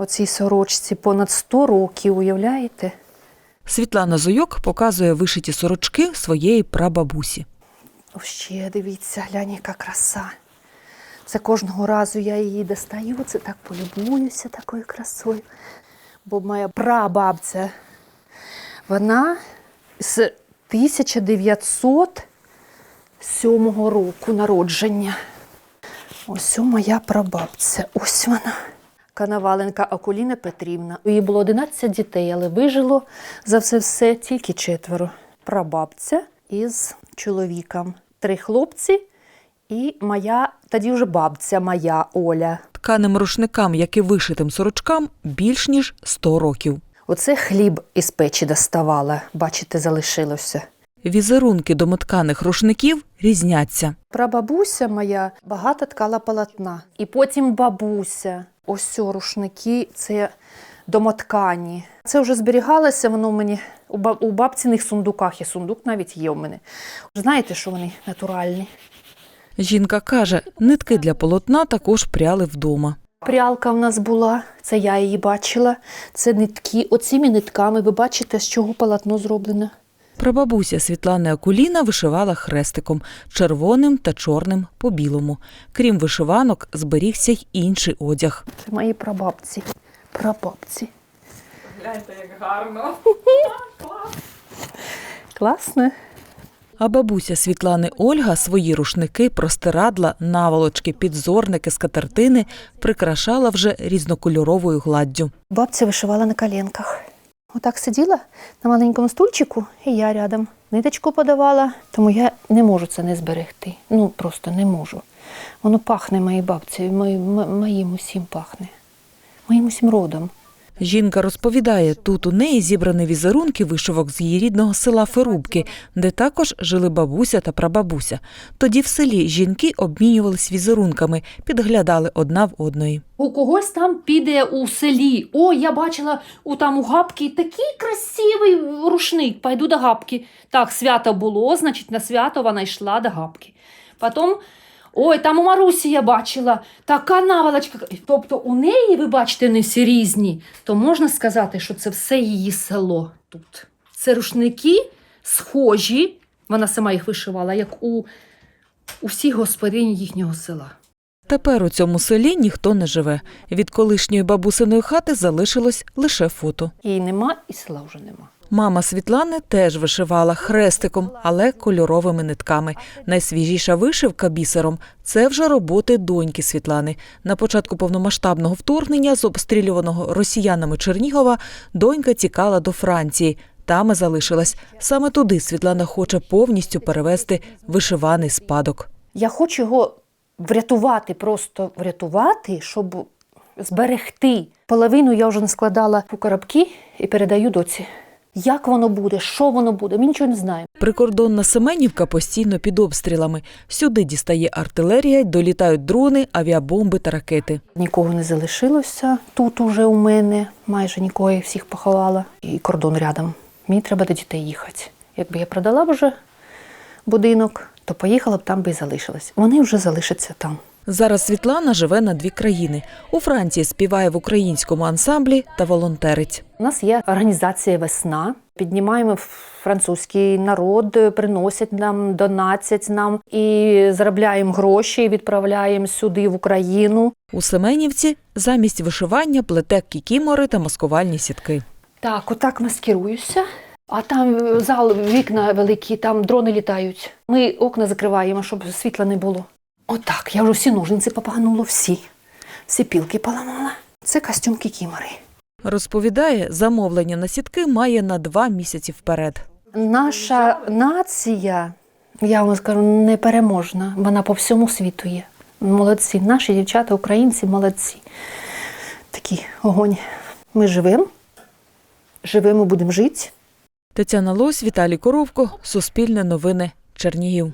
Оцій сорочці понад 100 років, уявляєте? Світлана Зойок показує вишиті сорочки своєї прабабусі. О, ще дивіться, глянь, яка краса. Це кожного разу я її достаю, це так полюбуюся такою красою. Бо моя прабабця, вона з 1907 року народження. Ось моя прабабця. Ось вона. Канаваленка Акуліна Петрівна. Їй було 11 дітей, але вижило за все все тільки четверо. Прабабця із чоловіком. Три хлопці і моя, тоді вже бабця моя Оля. Тканим рушникам, як і вишитим сорочкам, більш ніж 100 років. Оце хліб із печі доставала, бачите, залишилося. Візерунки домотканих рушників різняться. Прабабуся моя багато ткала полотна. І потім бабуся. Ось рушники це домоткані. Це вже зберігалося, воно у ба- у бабціних сундуках. І сундук навіть є у мене. Знаєте, що вони натуральні? Жінка каже, нитки для полотна також пряли вдома. Прялка в нас була, це я її бачила. Це нитки. Оціми нитками ви бачите, з чого полотно зроблене. Прабабуся Світлани Акуліна вишивала хрестиком червоним та чорним по білому. Крім вишиванок, зберігся й інший одяг. Це мої прабабці. Прабабці. Гляньте, як гарно. Класно. А бабуся Світлани Ольга свої рушники, простирадла, наволочки, підзорники, скатертини прикрашала вже різнокольоровою гладдю. Бабця вишивала на коленках. Отак сиділа на маленькому стульчику, і я рядом. Ниточку подавала, тому я не можу це не зберегти. Ну просто не можу. Воно пахне моїй бабці, моїм, моїм усім пахне, моїм усім родом. Жінка розповідає, тут у неї зібрані візерунки вишивок з її рідного села Ферубки, де також жили бабуся та прабабуся. Тоді в селі жінки обмінювались візерунками, підглядали одна в одної. У когось там піде у селі. О, я бачила у там у гапки такий красивий рушник. Пойду до гапки. Так, свято було, значить, на свято вона йшла до гапки. Потім, ой, там у Марусі я бачила така наволочка. Тобто у неї, ви бачите, не всі різні, то можна сказати, що це все її село тут. Це рушники схожі, вона сама їх вишивала, як у, у всіх господині їхнього села. Тепер у цьому селі ніхто не живе. Від колишньої бабусиної хати залишилось лише фото. Її нема, і села вже нема. Мама Світлани теж вишивала хрестиком, але кольоровими нитками. Найсвіжіша вишивка бісером це вже роботи доньки Світлани. На початку повномасштабного вторгнення з обстрілюваного росіянами Чернігова донька тікала до Франції. Там і залишилась. Саме туди Світлана хоче повністю перевести вишиваний спадок. Я хочу його врятувати, просто врятувати, щоб зберегти. Половину я вже не складала у коробки і передаю доці. Як воно буде, що воно буде, ми нічого не знаємо. Прикордонна Семенівка постійно під обстрілами. Сюди дістає артилерія, долітають дрони, авіабомби та ракети. Нікого не залишилося тут уже у мене, майже нікого я всіх поховала. І кордон рядом. Мені треба до дітей їхати. Якби я продала б вже будинок, то поїхала б там би і залишилась. Вони вже залишаться там. Зараз Світлана живе на дві країни. У Франції співає в українському ансамблі та волонтерить. У нас є організація Весна. Піднімаємо французький народ, приносять нам, донатять нам і заробляємо гроші, і відправляємо сюди в Україну. У Семенівці замість вишивання плете кікімори та маскувальні сітки. Так, отак маскируюся. А там зал, вікна великі, там дрони літають. Ми окна закриваємо, щоб світла не було. Отак, я вже всі ножниці попаганула, всі. Всі пілки поламала. Це костюм кікімори. Розповідає, замовлення на сітки має на два місяці вперед. Наша нація, я вам скажу, непереможна. Вона по всьому світу є. Молодці. Наші дівчата, українці, молодці. Такий огонь. Ми живемо, живемо, будемо жити. Тетяна Лось, Віталій Коровко, Суспільне новини, Чернігів.